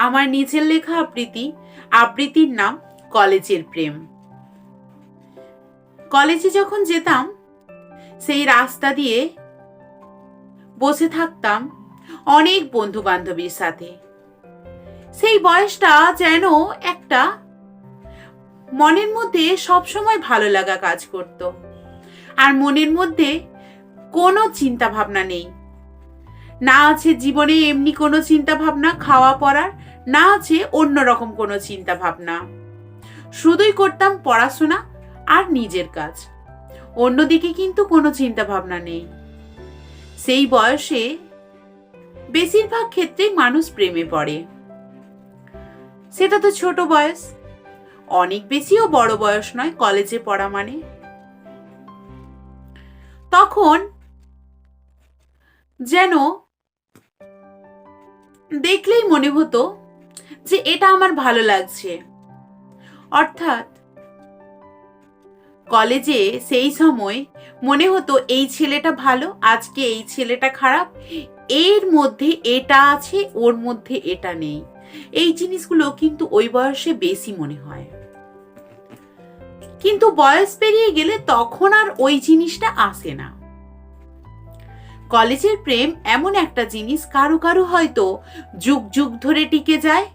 আমার নিজের লেখা আবৃত্তি, আবৃত্তির নাম কলেজের প্রেম। কলেজে যখন যেতাম, সেই রাস্তা দিয়ে বসে থাকতাম অনেক বন্ধু বান্ধবীর সাথে। সেই বয়সটা যেন একটা মনের মধ্যে সবসময় ভালো লাগা কাজ করত। আর মনের মধ্যে কোনো চিন্তা ভাবনা নেই। না আছে জীবনে এমনি কোনো চিন্তা ভাবনা খাওয়া পড়ার না আছে অন্যরকম কোনো চিন্তা ভাবনা। শুধুই করতাম পড়াশোনা আর নিজের কাজ। অন্যদিকে কিন্তু কোনো চিন্তা ভাবনা নেই। সেই বয়সে বেশিরভাগ ক্ষেত্রেই মানুষ প্রেমে পড়ে। সেটা তো ছোট বয়স। অনেক বেশিও বড় বয়স নয় কলেজে পড়া মানে। তখন যেন দেখলেই মনে হতো যে এটা আমার ভালো লাগছে। অর্থাৎ, কলেজে সেই সময় মনে হতো এই ছেলেটা ভালো, আজকে এই ছেলেটা খারাপ, এর মধ্যে এটা আছে, ওর মধ্যে এটা নেই। এই জিনিসগুলো কিন্তু ওই বয়সে বেশি মনে হয়। কিন্তু বয়স পেরিয়ে গেলে তখন আর ওই জিনিসটা আসে না। কলেজের প্রেম এমন একটা জিনিস, কারও কারও হয়তো যুগ যুগ ধরে টিকে যায়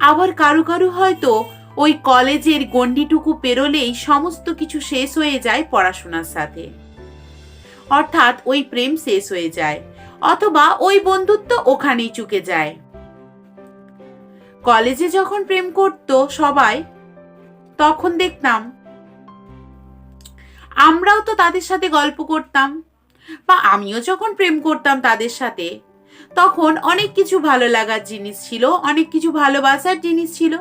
আবার কারও কারও হয়তো ওই কলেজের গণ্ডিটুকু পেরোলেই সমস্ত কিছু শেষ হয়ে যায় পড়াশোনার সাথে। অর্থাৎ ওই প্রেম শেষ হয়ে যায়, অথবা ওই বন্ধুত্ব ওখানেই চুকে যায়। কলেজে যখন প্রেম করত সবাই, তখন দেখতাম, আমরাও তো তাদের সাথে গল্প করতাম, বা আমিও যখন প্রেম করতাম তাদের সাথে তখন অনেক কিছু ভালো লাগার জিনিস ছিল, অনেক কিছু ভালোবাসার জিনিস ছিল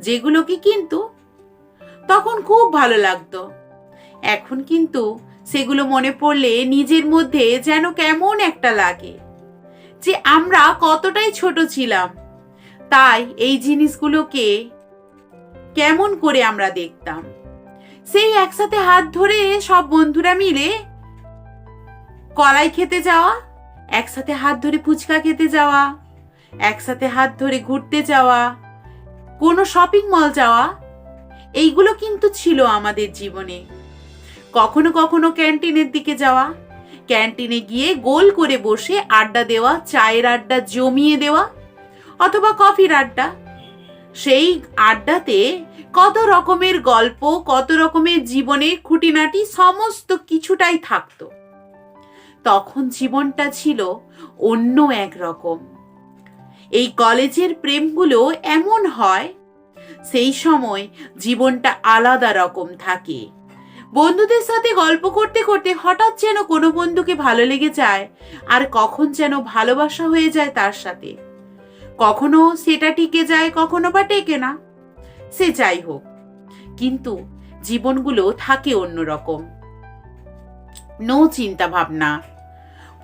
যেগুলোকে কিন্তু তখন খুব ভালো লাগতো। এখন কিন্তু সেগুলো মনে পড়লে নিজের মধ্যে যেন কেমন একটা লাগে যে আমরা কতটাই ছোট ছিলাম। তাই এই জিনিসগুলোকে কেমন করে আমরা দেখতাম। সেই একসাথে হাত ধরে সব বন্ধুরা মিলে কলাই খেতে যাওয়া একসাথে হাত ধরে ফুচকা খেতে যাওয়া, একসাথে হাত ধরে ঘুরতে যাওয়া, কোনো শপিং মল যাওয়া, এইগুলো কিন্তু ছিল আমাদের জীবনে। কখনো কখনো ক্যান্টিনের দিকে যাওয়া, ক্যান্টিনে গিয়ে গোল করে বসে আড্ডা দেওয়া, চায়ের আড্ডা জমিয়ে দেওয়া, অথবা কফির আড্ডা। সেই আড্ডাতে কত রকমের গল্প, কত রকমের জীবনের খুঁটিনাটি সমস্ত কিছুটাই থাকতো। তখন জীবনটা ছিল অন্য এক রকম। এই কলেজের প্রেমগুলো এমন হয়, সেই সময় জীবনটা আলাদা রকম থাকে। বন্ধুদের সাথে গল্প করতে করতে হঠাৎ যেন কোনো বন্ধুকে ভালো লেগে যায় আর কখন যেন ভালোবাসা হয়ে যায় তার সাথে। কখনো সেটা টিকে যায়, কখনো বা টেকে না। সে যাই হোক, কিন্তু জীবনগুলো থাকে অন্যরকম নো চিন্তা ভাবনা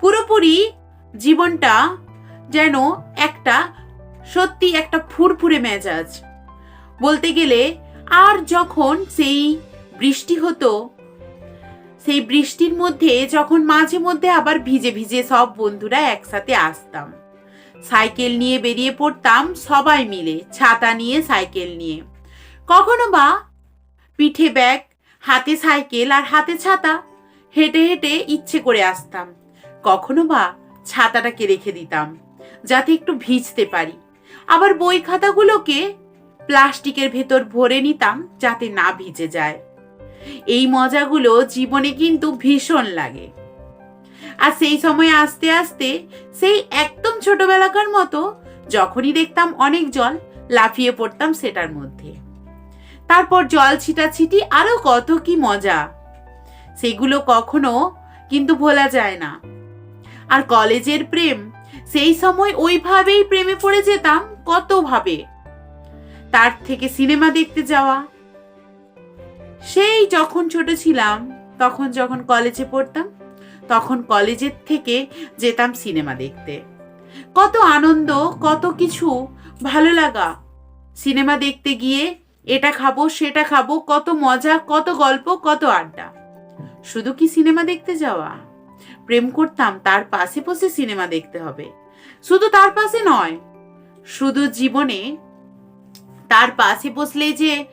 পুরোপুরি জীবনটা যেন একটা, সত্যি একটা ফুরফুরে মেজাজ। বলতে গেলে, আর যখন সেই বৃষ্টি হতো, সেই বৃষ্টির মধ্যে যখন মাঝে মধ্যে আবার ভিজে ভিজে সব বন্ধুরা একসাথে আসতাম। সাইকেল নিয়ে বেরিয়ে পড়তাম সবাই মিলে, ছাতা নিয়ে, সাইকেল নিয়ে। কখনো বা পিঠে ব্যাগ, হাতে সাইকেল আর হাতে ছাতা, হেঁটে হেঁটে ইচ্ছে করে আসতাম। কখনো বা ছাতাটাকে রেখে দিতাম, যাতে একটু ভিজতে পারি। আবার বই খাতাগুলোকে প্লাস্টিকের ভেতর ভরে নিতাম, যাতে না ভিজে যায়। এই মজাগুলো জীবনে কিন্তু ভীষণ লাগে। আর সেই সময় আস্তে আস্তে, সেই একদম ছোটবেলাকার মতো যখনই দেখতাম অনেক জল, লাফিয়ে পড়তাম সেটার মধ্যে। তারপর জল ছিটাছিটি আরও কত কি মজা! সেগুলো কখনো কিন্তু ভোলা যায় না। আর কলেজের প্রেম, সেই সময় ওইভাবেই প্রেমে পড়ে যেতাম, কত ভাবে। তার থেকে সিনেমা দেখতে যাওয়া। সেই যখন ছোট ছিলাম, তখন যখন কলেজে পড়তাম, তখন কলেজের থেকে যেতাম সিনেমা দেখতে। কত আনন্দ, কত কিছু, ভালো লাগা। সিনেমা দেখতে গিয়ে এটা খাব, সেটা খাব, কত মজা, কত গল্প, কত আড্ডা। শুধু কি সিনেমা দেখতে যাওয়া? প্রেম করতাম, তার পাশে বসে সিনেমা দেখতে হবে। শুধু তার পাশে নয়, শুধু জীবনে তার পাশে বসলে যে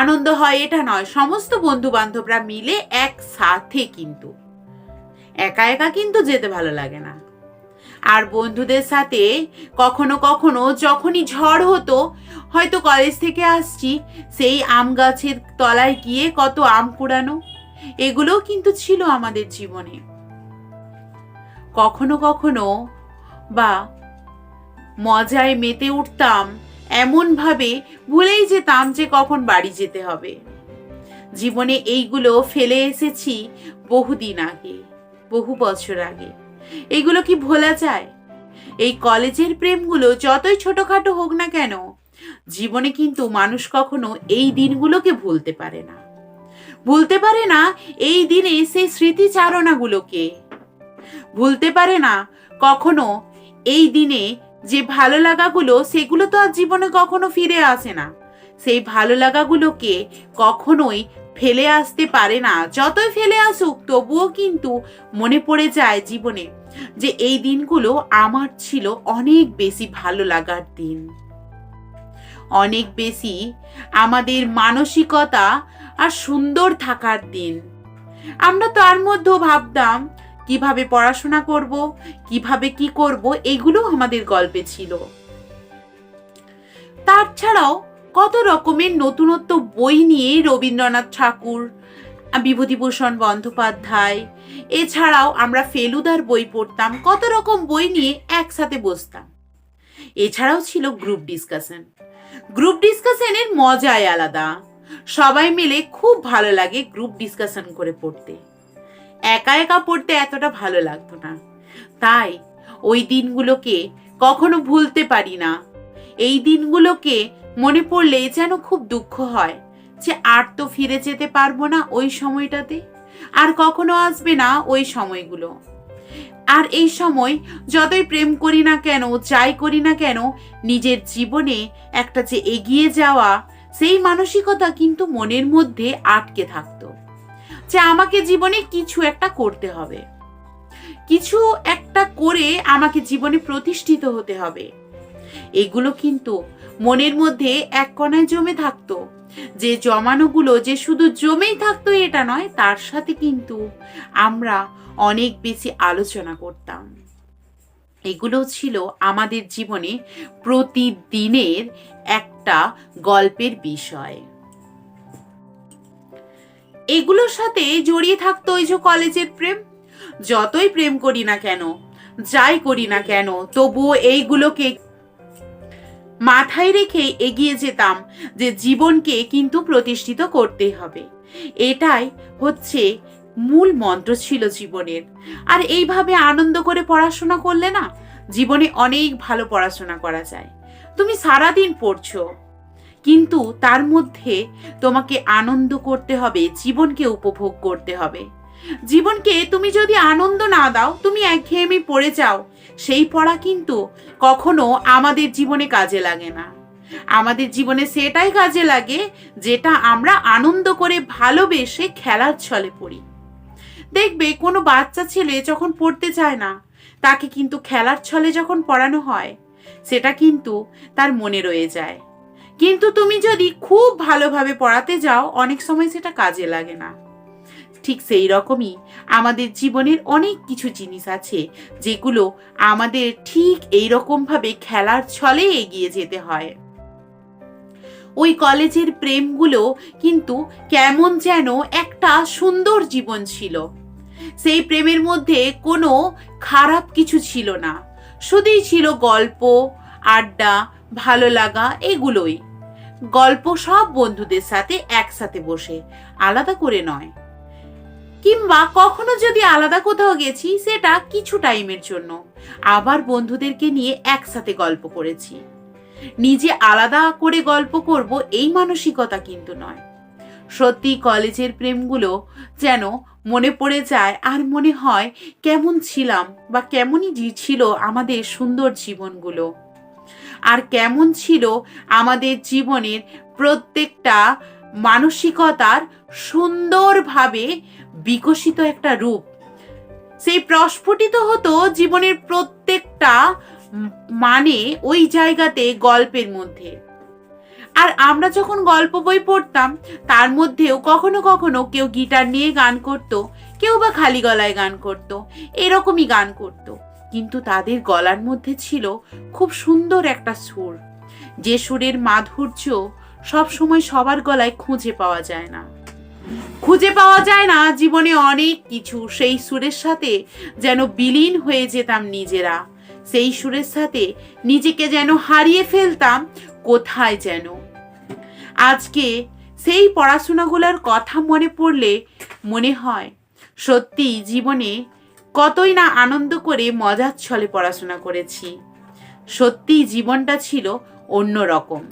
আনন্দ হয়, এটা নয়। সমস্ত বন্ধু বান্ধবরা মিলে একসাথে কিন্তু, একা একা কিন্তু যেতে ভালো লাগে না। আর বন্ধুদের সাথে কখনো কখনো যখনই ঝড় হতো, হয়তো কলেজ থেকে আসছি, সেই আম গাছের তলায় গিয়ে কত আম কুড়ানো এগুলোও কিন্তু ছিল আমাদের জীবনে। কখনো কখনো বা মজায় মেতে উঠতাম এমনভাবে ভুলেই যেতাম যে কখন বাড়ি যেতে হবে। জীবনে এইগুলো ফেলে এসেছি বহুদিন আগে, বহু বছর আগে। এগুলো কি ভোলা যায়? এই কলেজের প্রেমগুলো যতই ছোটখাটো হোক না কেন, জীবনে কিন্তু মানুষ কখনো এই দিনগুলোকে ভুলতে পারে না। ভুলতে পারে না এই দিনে সেই স্মৃতিচারণাগুলোকে। ভুলতে পারে না। কখনো এই দিনে যে ভালো লাগাগুলো, সেগুলো তো আর জীবনে কখনো ফিরে আসে না। সেই ভালো লাগাগুলোকে কখনোই ফেলে আসতে পারে না। যতই ফেলে আসুক, তবুও কিন্তু মনে পড়ে যায় জীবনে যে এই দিনগুলো আমার ছিল অনেক বেশি ভালো লাগার দিন। অনেক বেশি আমাদের মানসিকতা আর সুন্দর থাকার দিন। আমরা তার মধ্যেও ভাবতাম কীভাবে পড়াশোনা করব, কীভাবে কি করব, এগুলো আমাদের গল্পে ছিল। তার ছাড়াও কত রকমের নতুনত্ব বই নিয়ে রবীন্দ্রনাথ ঠাকুর, বিভূতিভূষণ বন্দ্যোপাধ্যায়, এছাড়াও আমরা ফেলুদার বই পড়তাম, কত রকম বই নিয়ে একসাথে বসতাম। এছাড়াও ছিল গ্রুপ ডিসকাশন গ্রুপ ডিসকাশনের মজাই আলাদা। সবাই মিলে খুব ভালো লাগে গ্রুপ ডিসকাশন করে পড়তে। একা একা পড়তে এতটা ভালো লাগতো না। তাই ওই দিনগুলোকে কখনো ভুলতে পারি না। এই দিনগুলোকে মনে পড়লে যেন খুব দুঃখ হয় যে আর তো ফিরে যেতে পারব না ওই সময়টাতে। আর কখনো আসবে না ওই সময়গুলো। আর এই সময় যতই প্রেম করি না কেন যাই করি না কেন, নিজের জীবনে একটা যে এগিয়ে যাওয়া, সেই মানসিকতা কিন্তু মনের মধ্যে আটকে থাকতো। যে আমাকে জীবনে কিছু একটা করতে হবে। কিছু একটা করে আমাকে জীবনে প্রতিষ্ঠিত হতে হবে। এগুলো কিন্তু মনের মধ্যে এক কণায় জমে থাকতো। যে জমানোগুলো যে শুধু জমেই থাকতো এটা নয়, তার সাথে কিন্তু আমরা অনেক বেশি আলোচনা করতাম। এগুলো ছিল আমাদের জীবনে প্রতিদিনের একটা গল্পের বিষয়। এগুলোর সাথে জড়িয়ে থাকতো ওই যে কলেজের প্রেম। যতই প্রেম করি না কেন, যাই করি না কেন, তবুও এইগুলোকে মাথায় রেখে এগিয়ে যেতাম যে জীবনকে কিন্তু প্রতিষ্ঠিত করতে হবে। এটাই হচ্ছে মূল মন্ত্র ছিল জীবনের। আর এইভাবে আনন্দ করে পড়াশোনা করলে না, জীবনে অনেক ভালো পড়াশোনা করা যায়। তুমি সারাদিন পড়ছো কিন্তু তার মধ্যে তোমাকে আনন্দ করতে হবে, জীবনকে উপভোগ করতে হবে। জীবনকে তুমি যদি আনন্দ না দাও, তুমি একঘেয়েমি পড়ে যাও। সেই পড়া কিন্তু কখনো আমাদের জীবনে কাজে লাগে না। আমাদের জীবনে সেটাই কাজে লাগে যেটা আমরা আনন্দ করে ভালোবেসে খেলার ছলে পড়ি। দেখবে কোনো বাচ্চা ছেলে যখন পড়তে চায় না, তাকে কিন্তু খেলার ছলে যখন পড়ানো হয়, সেটা কিন্তু তার মনে রয়ে যায়। কিন্তু তুমি যদি খুব ভালোভাবে পড়াতে যাও, অনেক সময় সেটা কাজে লাগে না। ঠিক সেই রকমই আমাদের জীবনের অনেক কিছু জিনিস আছে, যেগুলো আমাদের ঠিক এই ভাবে খেলার ছলে এগিয়ে যেতে হয়। ওই কলেজের প্রেমগুলো কিন্তু কেমন যেন একটা সুন্দর জীবন ছিল। সেই প্রেমের মধ্যে কোনো খারাপ কিছু ছিল না। শুধুই ছিল গল্প, আড্ডা ভালো লাগা এগুলোই। গল্প সব বন্ধুদের সাথে একসাথে বসে, আলাদা করে নয়। কিংবা কখনো যদি আলাদা কোথাও গেছি, সেটা কিছু টাইমের জন্য। আবার বন্ধুদেরকে নিয়ে একসাথে গল্প করেছি। নিজে আলাদা করে গল্প করব এই মানসিকতা কিন্তু নয়। সত্যি কলেজের প্রেমগুলো যেন মনে পড়ে যায় আর মনে হয় কেমন ছিলাম বা কেমনই ছিল আমাদের সুন্দর জীবনগুলো। আর কেমন ছিল আমাদের জীবনের প্রত্যেকটা মানসিকতার সুন্দরভাবে বিকশিত একটা রূপ। সেই প্রস্ফুটিত হতো জীবনের প্রত্যেকটা মানে ওই জায়গাতে গল্পের মধ্যে। আর আমরা যখন গল্প বই পড়তাম, তার মধ্যেও কখনো কখনো কেউ গিটার নিয়ে গান করত, কেউ বা খালি গলায় গান করত, এরকমই গান করত। কিন্তু তাদের গলার মধ্যে ছিল খুব সুন্দর একটা সুর। যে সুরের মাধুর্য সব সময় সবার গলায় খুঁজে পাওয়া যায় না। খুঁজে পাওয়া যায় না জীবনে অনেক কিছু। সেই সুরের সাথে যেন বিলীন হয়ে যেতাম নিজেরা। সেই সুরের সাথে নিজেকে যেন হারিয়ে ফেলতাম কোথায় যেন। আজকে সেই পড়াশোনাগুলোর কথা মনে পড়লে মনে হয় সত্যি জীবনে কতই না আনন্দ করে মজার ছলে পড়াশোনা করেছি। সত্যি জীবনটা ছিল অন্য রকম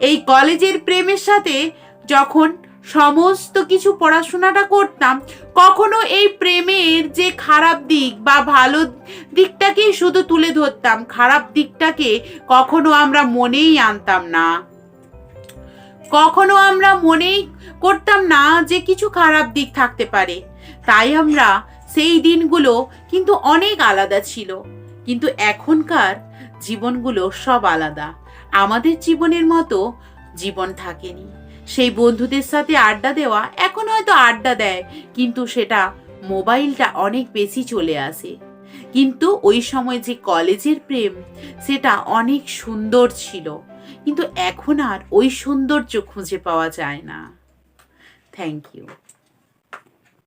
এই কলেজের প্রেমের সাথে যখন সমস্ত কিছু পড়াশোনাটা করতাম, কখনো এই প্রেমের যে খারাপ দিক বা ভালো দিকটাকেই শুধু তুলে ধরতাম, খারাপ দিকটাকে কখনো আমরা মনেই আনতাম না। কখনো আমরা মনেই করতাম না যে কিছু খারাপ দিক থাকতে পারে। তাই আমরা সেই দিনগুলো কিন্তু অনেক আলাদা ছিল। কিন্তু এখনকার জীবনগুলো সব আলাদা। আমাদের জীবনের মতো জীবন থাকেনি। সেই বন্ধুদের সাথে আড্ডা দেওয়া এখন হয়তো আড্ডা দেয়, কিন্তু সেটা মোবাইলটা অনেক বেশি চলে আসে। কিন্তু ওই সময় যে কলেজের প্রেম, সেটা অনেক সুন্দর ছিল। কিন্তু এখন আর ওই সৌন্দর্য খুঁজে পাওয়া যায় না। Thank you